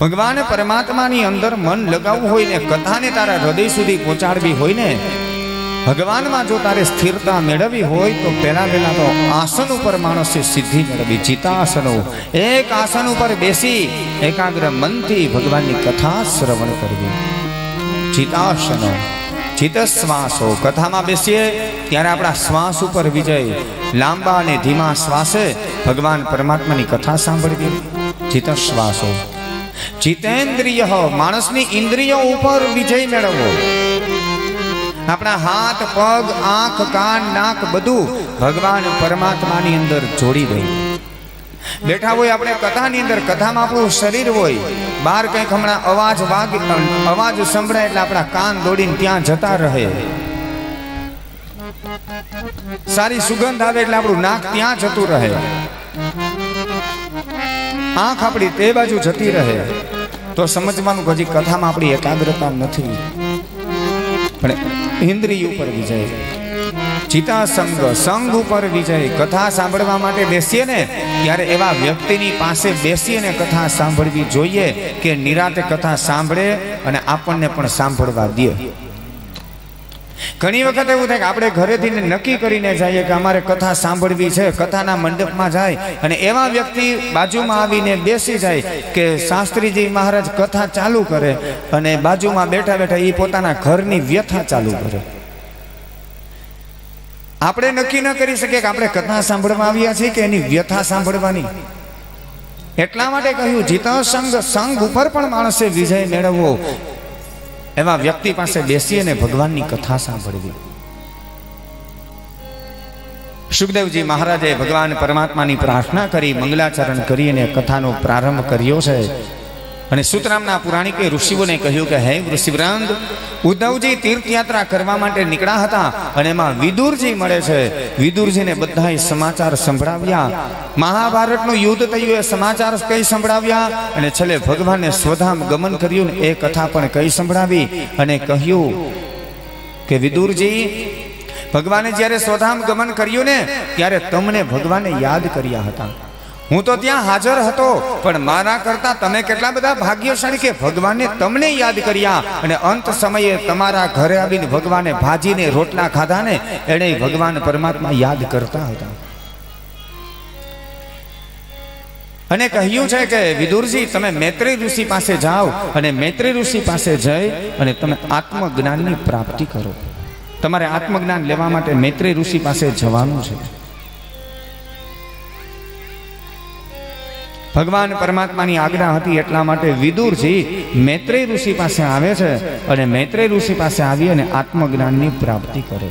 ભગવાન પરમાત્માની અંદર મન લગાવવું હોય ને કથાને તારા હૃદય સુધી પહોંચાડવી હોય ને, ભગવાનમાં જો તારે સ્થિરતા મેળવવી હોય તો પહેલા પહેલા તો આસન ઉપર માણસે સિદ્ધિ મેળવી ચિતાસનો એક આસન ઉપર બેસી એકાગ્ર મનથી ભગવાનની કથા શ્રવણ કરવી. ચિતાસનો ચિત્ત શ્વાસો કથામાં બેસીએ ત્યારે આપણા શ્વાસ ઉપર વિજય. લાંબા અને ધીમા શ્વાસે ભગવાન પરમાત્માની કથા સાંભળવી. ચિત્ત શ્વાસો ચિતેન્દ્રિય માણસની ઇન્દ્રિયો ઉપર વિજય મેળવવો. આપણા હાથ, પગ, આંખ, કાન, નાક બધું ભગવાન પરમાત્માની અંદર જોડી દઈ બેઠા હોય આપણે કથાની અંદર, કથામાં આપણું શરીર હોય, બહાર કંઈક હમણાં અવાજ વાગ, અવાજ સંભળાય એટલે આપણા કાન દોડીને ત્યાં જતા રહે. સારી સુગંધ આવે એટલે આપણું નાક ત્યાં જતું રહે. આંખ આપણી તે બાજુ જતી રહે, તો સમજવાનું કે હજી કથામાં આપણી એકાગ્રતા નથી. પણ ઇન્દ્રિય ઉપર વિજય. ચિતા સંગ સંગ ઉપર વિજય. કથા સાંભળવા માટે બેસીએ ને, ત્યારે એવા વ્યક્તિની પાસે બેસીને કથા સાંભળવી જોઈએ કે નિરાતે કથા સાંભળે અને આપણને પણ સાંભળવા દે. ઘણી વખત એવું થાય કે આપણે ઘરેથી નક્કી કરીને જઈએ કે અમારે કથા સાંભળવી છે, કથાના મંડપમાં જાય અને એવા વ્યક્તિ બાજુમાં આવીને બેસી જાય કે શાસ્ત્રીજી મહારાજ કથા ચાલુ કરે અને બાજુમાં બેઠા બેઠા એ પોતાના ઘરની વ્યથા ચાલુ કરે. આપણે નક્કી ન કરી શકીએ કે આપણે કથા સાંભળવા આવ્યા છીએ કે એની વ્યથા સાંભળવાની. એટલા માટે કહ્યું જીતા સંઘ સંઘ ઉપર પણ માણસે વિજય મેળવવો. એવા વ્યક્તિ પાસે બેસી અને ભગવાનની કથા સાંભળવી. સુખદેવજી મહારાજે ભગવાન પરમાત્માની પ્રાર્થના કરી, મંગલાચરણ કરી અને કથાનો પ્રારંભ કર્યો છે. અને સુતરામના પુરાણિકે ઋષિઓને કહ્યું કે, હે ઋષિવૃંદ, ઉદ્ધવજી તીર્થયાત્રા કરવા માટે નીકળ્યા હતા અને એમાં વિદુરજી મળે છે. વિદુરજીને બધાએ સમાચાર સંભળાવ્યા. મહાભારતનું યુદ્ધ થયું, એ સમાચાર કઈ સંભળાવ્યા? અને છેલ્લે ભગવાને સ્વધામ ગમન કર્યું ને એ કથા પણ કઈ સંભળાવી? અને કહ્યું કે, વિદુરજી, ભગવાને જ્યારે સ્વધામ ગમન કર્યું ને, ત્યારે તમને ભગવાને યાદ કર્યા હતા. હું તો ત્યાં હાજર હતો, પણ મારા કરતા તમે કેટલા બધા ભાગ્યશાળી કે ભગવાને તમને યાદ કર્યા અને અંત સમયે તમારા ઘરે આવીને ભગવાને ભાજીને, રોટલા ખાધા ને એને ભગવાન પરમાત્મા યાદ કરતા હતા. અને કહ્યું છે કે, વિદુરજી, તમે મૈત્રી ઋષિ પાસે જાઓ અને મૈત્રી ઋષિ પાસે જઈ અને તમે આત્મજ્ઞાનની પ્રાપ્તિ કરો. તમારે આત્મજ્ઞાન લેવા માટે મૈત્રી ઋષિ પાસે જવાનું છે. ભગવાન પરમાત્માની આજ્ઞા હતી એટલા માટે વિદુરજી મૈત્રેય ઋષિ પાસે આવે છે અને મૈત્રેય ઋષિ પાસે આવી અને આત્મજ્ઞાનની પ્રાપ્તિ કરે.